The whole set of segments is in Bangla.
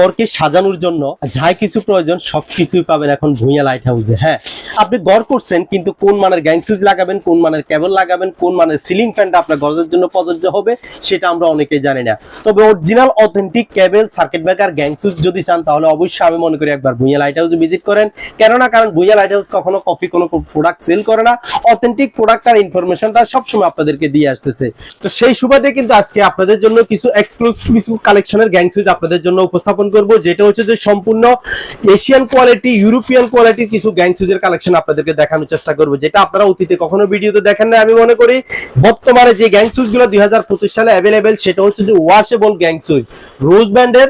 ঘরকে সাজানোর জন্য যা কিছু প্রয়োজন সবকিছুই পাবেন এখন ভুঁইয়া লাইট হাউসে হ্যাঁ আপনি ঘর করছেন, কিন্তু কোন মানের গ্যাং সুইচ লাগাবেন, কোন মানের কেবল লাগাবেন, কোন মানের সিলিং ফ্যানটা আপনার ঘরের জন্য প্রযোজ্য হবে, সেটা আমরা অনেকেই জানি না। তবে original authentic cable circuit breaker gang switch যদি চান, তাহলে অবশ্যই আমি মনে করি একবার ভুঁইয়া লাইট হাউসে ভিজিট করেন। কেননা, কারণ ভুঁইয়া লাইট হাউস কখনো কপি কোনো প্রোডাক্ট সেল করে না। অথেন্টিক প্রোডাক্ট আর ইনফরমেশনটা সবসময় আপনাদেরকে দিয়ে আসতেছে। তো সেই সুবাদে কিন্তু আজকে আপনাদের জন্য কিছু এক্সক্লুসিভ কালেকশনের গ্যাং সুইচ আপনাদের জন্য উপস্থাপন করব, যেটা হচ্ছে যে সম্পূর্ণ এশিয়ান কোয়ালিটি ইউরোপিয়ান কোয়ালিটির কিছু গ্যাং সুইচের কালেকশন আপনাদেরকে দেখানোর চেষ্টা করব, যেটা আপনারা অতীতে কখনো ভিডিওতে দেখেন না আমি মনে করি। বর্তমানে যে গ্যাং সুইচগুলো দুই সালে অ্যাভেলেবেল সেটা হচ্ছে যে ওয়াশেবল গ্যাং সুইচ রোজ ব্যান্ডের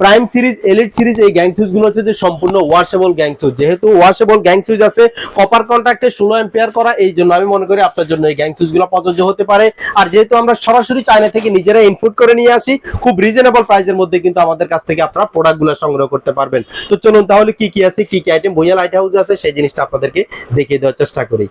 প্রাইম সিরিজ, এলিট সিরিজ এই গ্যাং সুইচগুলো হচ্ছে যে সম্পূর্ণ ওয়াশেবল গ্যাং সুইচ যেহেতু ওয়াশেবল গ্যাং সুইচ আছে কপার কন্ট্রাক্টে ষোলো এম্পিয়ার করা, এই জন্য আমি মনে করি আপনার জন্য এই গ্যাং সুইচগুলো প্রযোজ্য হতে পারে। আর যেহেতু আমরা সরাসরি চায়না থেকে নিজেরা ইনপুট করে নিয়ে আসি, খুব রিজনেবল প্রাইসের মধ্যে কিন্তু আমাদের কাছ থেকে আপনারা প্রোডাক্টগুলো সংগ্রহ করতে পারবেন। তো চলুন তাহলে কি কি আছে, কি কি আইটেম ভুইয়া লাইট হাউস আছে, সেই জিনিসটা আপনাদেরকে দেখিয়ে দেওয়ার চেষ্টা করি।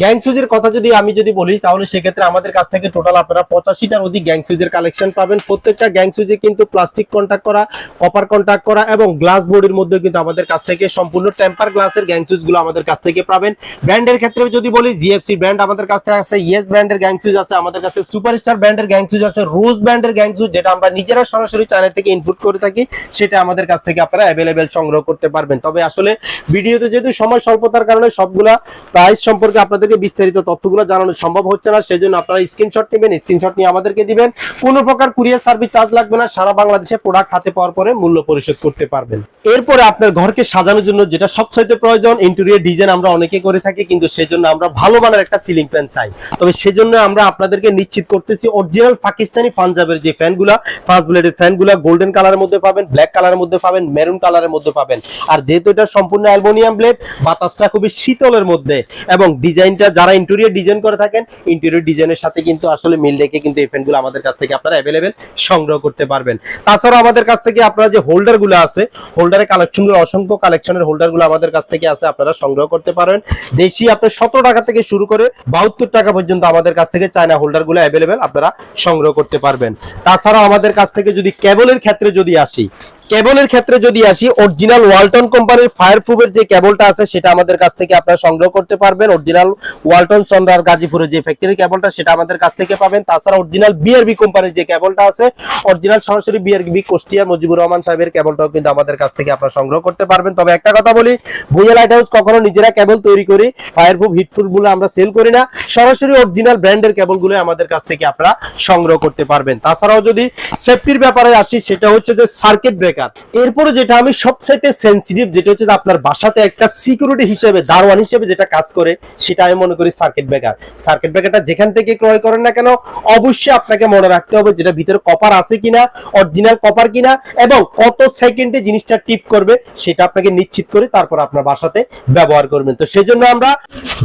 গ্যাং সুইচের কথা যদি আমি যদি বলি, তাহলে সেক্ষেত্রে আমাদের কাছ থেকে টোটাল আপনারা পঁচাশিটার অধিক গ্যাং সুইচের কালেকশন পাবেন। প্রত্যেকটা গ্যাং সুইচে কিন্তু প্লাস্টিক কন্ট্যাক্ট করা কপার কন্ট্যাক্ট করা এবং গ্লাস বোর্ডের মধ্যে কিন্তু আমাদের কাছ থেকে সম্পূর্ণ টেম্পার গ্লাসের গ্যাং সুইচগুলো আমাদের কাছ থেকে পাবেন। ব্র্যান্ডের ক্ষেত্রে যদি বলি জিএফসি ব্র্যান্ড আমাদের কাছ থেকে আছে ইয়েস ব্র্যান্ডের গ্যাং আছে, আমাদের কাছে সুপারস্টার ব্র্যান্ডের গ্যাং আছে রোজ ব্র্যান্ডের গ্যাং যেটা আমরা নিজেরা সরাসরি চায়না থেকে ইনপুট করে থাকি, সেটা আমাদের কাছ থেকে আপনারা অ্যাভেলেবেল সংগ্রহ করতে পারবেন। তবে আসলে ভিডিওতে যেহেতু সময় স্বল্পতার কারণে সবগুলা প্রাইস সম্পর্কে আপনাদেরকে বিস্তারিত তথ্যগুলো জানানো সম্ভব হচ্ছে না, সেজন্য আপনারা স্ক্রিনশট নেবেন স্ক্রিনশট নিয়ে আমাদেরকে দিবেন। কোনো প্রকার কুরিয়ার সার্ভিস চার্জ লাগবে না, সারা বাংলাদেশে প্রোডাক্ট হাতে পাওয়ার পরে মূল্য পরিশোধ করতে পারবেন। এরপরে আপনার ঘরকে সাজানোর জন্য যেটা সবচাইতে প্রয়োজন ইন্টেরিয়র ডিজাইন আমরা অনেকে করে থাকি, কিন্তু সেজন্য আমরা ভালো মানের একটা সিলিং ফ্যান চাই। তবে সেজন্য আমরা আপনাদেরকে নিশ্চিত করতেছি অরিজিনাল পাকিস্তানি পাঞ্জাবের যে ফ্যানগুলা পাঁচ ব্লেডের ফ্যানগুলা গোল্ডেন কালারের মধ্যে পাবেন ব্ল্যাক কালারের মধ্যে পাবেন মেরুন কালারের মধ্যে পাবেন। আর যেহেতু এটা সম্পূর্ণ অ্যালুমিনিয়াম ব্লেড বাতাসটা খুবই শীতলের মধ্যে এবং ডিজাইনটা যারা ইন্টেরিয়র ডিজাইন করে থাকেন ইন্টেরিয়র ডিজাইনের সাথে কিন্তু আসলে মিল রেখে কিন্তু এই ফ্যানগুলো আমাদের কাছ থেকে আপনারা অ্যাভেলেবেল সংগ্রহ করতে পারবেন। তাছাড়া আমাদের কাছ থেকে আপনারা যে হোল্ডারগুলো আছে হোল্ডারের কালেকশনগুলো, অসংখ্য কালেকশনের হোল্ডারগুলো আমাদের কাছ থেকে আছে, আপনারা সংগ্রহ করতে পারেন। দেশি আপনার সতেরো টাকা থেকে শুরু করে বাহাত্তর টাকা পর্যন্ত আমাদের কাছ থেকে চায়না হোল্ডারগুলো অ্যাভেলেবেল আপনারা সংগ্রহ করতে পারবেন। তাছাড়া আমাদের কাছ থেকে যদি কেবলের ক্ষেত্রে যদি আসি কেবলের ক্ষেত্রে যদি আসি অরিজিনাল ওয়ালটন কোম্পানির ফায়ার প্রুফের যে কেবলটা আছে, সেটা আমাদের কাছ থেকে আপনারা সংগ্রহ করতে পারবেন। অরিজিনাল ওয়ালটন চন্দ্রার গাজীপুরের যে ফ্যাক্টরি কেবলটা, সেটা আমাদের কাছ থেকে পাবেন। তাছাড়া অরিজিনাল বিআরবি কোম্পানির যে কেবলটা আছে অরিজিনাল সরাসরি বিআরবি কুষ্টিয়া মুজিবুর রহমান সাহেবের কেবলটাও কিন্তু আমাদের কাছ থেকে আপনারা সংগ্রহ করতে পারবেন। তবে একটা কথা বলি, ভুইয়া লাইট হাউস কখনো নিজেরা কেবল তৈরি করি ফায়ার প্রুফ হিটপ্রুফগুলো আমরা সেল করি না। সরাসরি অরিজিনাল ব্র্যান্ডের কেবলগুলো আমাদের কাছ থেকে আপনারা সংগ্রহ করতে পারবেন। তাছাড়াও যদি সেফটির ব্যাপারে আসি, সেটা হচ্ছে যে সার্কিট ব্রেকার এরপরে যেটা আমি সবচাইতে সেন্সিটিভ যেটা হচ্ছে আপনার বাসাতে একটা সিকিউরিটি হিসেবে, দারোয়ান হিসেবে যেটা কাজ করে, সেটা আমি মনে করি সার্কিট ব্রেকার সার্কিট ব্রেকারটা যেখান থেকে ক্রয় করেন না কেন, অবশ্যই আপনাকে মনে রাখতে হবে যেটা ভিতরে কপার আছে কিনা অরিজিনাল কপার কিনা, এবং কত সেকেন্ডে জিনিসটা টিপ করবে, সেটা আপনাকে নিশ্চিত করে তারপর আপনার বাসাতে ব্যবহার করবেন। তো সেজন্য আমরা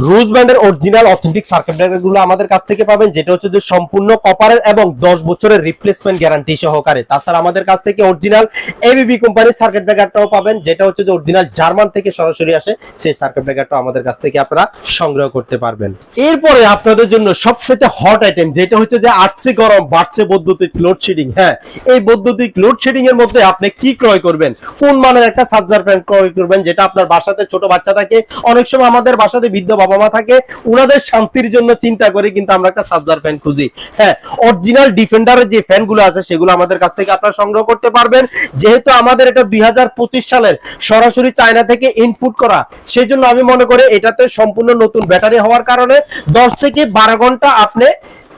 রুজ ব্যান্ডের অরিজিনাল অথেন্টিক সার্কিট ব্রেকারগুলো আমাদের কাছ থেকে পাবেন, যেটা হচ্ছে যে সম্পূর্ণ কপারের এবং দশ বছরের রিপ্লেসমেন্ট গ্যারান্টি সহকারে। তাছাড়া আমাদের কাছ থেকে অরিজিনাল এবিবি কোম্পানির সার্কিট ব্রেকারটাও পাবেন, যেটা হচ্ছে যে অরিজিনাল জার্মান থেকে সরাসরি আসে, সেই সার্কিট ব্রেকারটাও আমাদের কাছ থেকে আপনারা সংগ্রহ করতে পারবেন। এরপরে আপনাদের জন্য সবচেয়ে হট আইটেম যেটা হচ্ছে যে আসছে গরম, বাড়ছে বৈদ্যুতিক লোডশেডিং হ্যাঁ। এই বৈদ্যুতিক লোডশেডিং এর মধ্যে আপনি কি ক্রয় করবেন? কোন মানের একটা চার্জার ফ্যান ক্রয় করবেন, যেটা আপনার বাসাতে ছোট বাচ্চা থাকে? অনেক সময় আমাদের বাসাতে বৃদ্ধ বাবা মা থাকে ওনাদের শান্তির জন্য চিন্তা করে কিন্তু আমরা একটা চার্জার ফ্যান খুঁজি হ্যাঁ। অরিজিনাল ডিফেন্ডারের যে ফ্যানগুলো আছে, সেগুলো আমাদের কাছ থেকে আপনারা সংগ্রহ করতে পারবেন যেহেতু আমাদের এটা দুই হাজার পঁচিশ সালের সরাসরি চায়না থেকে ইনপুট করা সেই জন্য আমি মনে করি এটাতে সম্পূর্ণ নতুন ব্যাটারি হওয়ার কারণে দশ থেকে বারো ঘণ্টা আপনি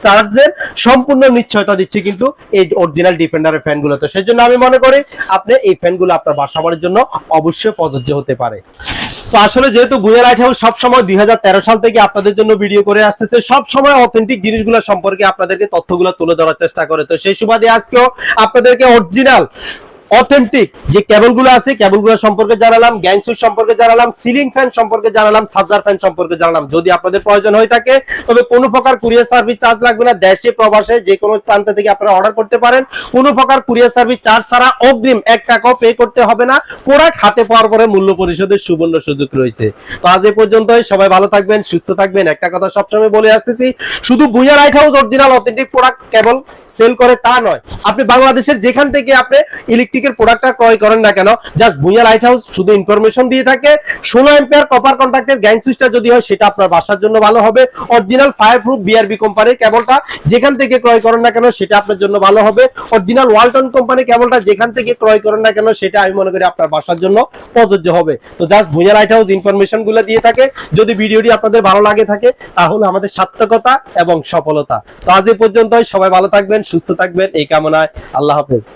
চার্জের সম্পূর্ণ নিশ্চয়তা দিচ্ছে কিন্তু এই অরিজিনাল ডিফেন্ডারের ফ্যানগুলো তো সেই জন্য আমি মনে করি আপনি এই ফ্যানগুলো আপনার বাসা বাড়ির জন্য অবশ্যই প্রযোজ্য হতে পারে। তো আসলে যেহেতু বুয়া লাইট হাউস সবসময় দুই হাজার তেরো সাল থেকে আপনাদের জন্য ভিডিও করে আসতেছে সব সময় অথেন্টিক জিনিসগুলো সম্পর্কে আপনাদেরকে তথ্যগুলো তুলে ধরার চেষ্টা করে। তো সেই সুবাদে আজকেও আপনাদেরকে অরিজিনাল অথেন্টিক যে কেবলগুলো আছে, কেবলগুলো সম্পর্কে জানালাম, গ্যাং সুইচ সম্পর্কে জানালাম, সিলিং ফ্যান সম্পর্কে জানালাম চার্জার ফ্যান সম্পর্কে জানালাম। যদি আপনাদের প্রয়োজন হয়ে থাকে, তবে কোনো প্রকার কুরিয়ার সার্ভিস চার্জ লাগবে না। দেশে, প্রবাসে যে কোনো প্রান্ত থেকে আপনারা অর্ডার করতে পারেন। কোনো প্রকার কুরিয়ার সার্ভিস চার্জ ছাড়া অগ্রিম এক টাকাও পে করতে হবে না। প্রোডাক্ট হাতে পাওয়ার পরে মূল্য পরিশোধের সুবর্ণ সুযোগ রয়েছে। তো আজ এ পর্যন্ত সবাই ভালো থাকবেন, সুস্থ থাকবেন। একটা কথা সবসময় বলে আসতেছি, শুধু Bhuiyan light house original authentic product cable sale করে তা নয়। আপনি বাংলাদেশের যেখান থেকে আপনি ইলেকট্রিক ইলেকট্রিকের প্রোডাক্টটা ক্রয় করেন না কেন? জাস্ট ভুঁইয়া লাইট হাউস শুধু ইনফরমেশন দিয়ে থাকে। ষোলো এম্পিয়ার কপার কন্ট্রাক্টের গ্যাং সুইচটা যদি হয়, সেটা আপনার বাসার জন্য ভালো হবে। অরিজিনাল ফায়ার প্রুফ বিআরবি কোম্পানির কেবলটা যেখান থেকে ক্রয় করেন না কেন, সেটা আপনার জন্য ভালো হবে। অরিজিনাল ওয়ালটন কোম্পানির কেবলটা যেখান থেকে ক্রয় করেন না কেন, সেটা আমি মনে করি আপনার বাসার জন্য প্রযোজ্য হবে। তো জাস্ট ভুঁইয়া লাইট হাউস ইনফরমেশনগুলো দিয়ে থাকে। যদি ভিডিওটি আপনাদের ভালো লাগে থাকে, তাহলে আমাদের সার্থকতা এবং সফলতা। তো আজ এই পর্যন্তই। সবাই ভালো থাকবেন, সুস্থ থাকবেন। এই কামনায় আল্লাহ হাফেজ।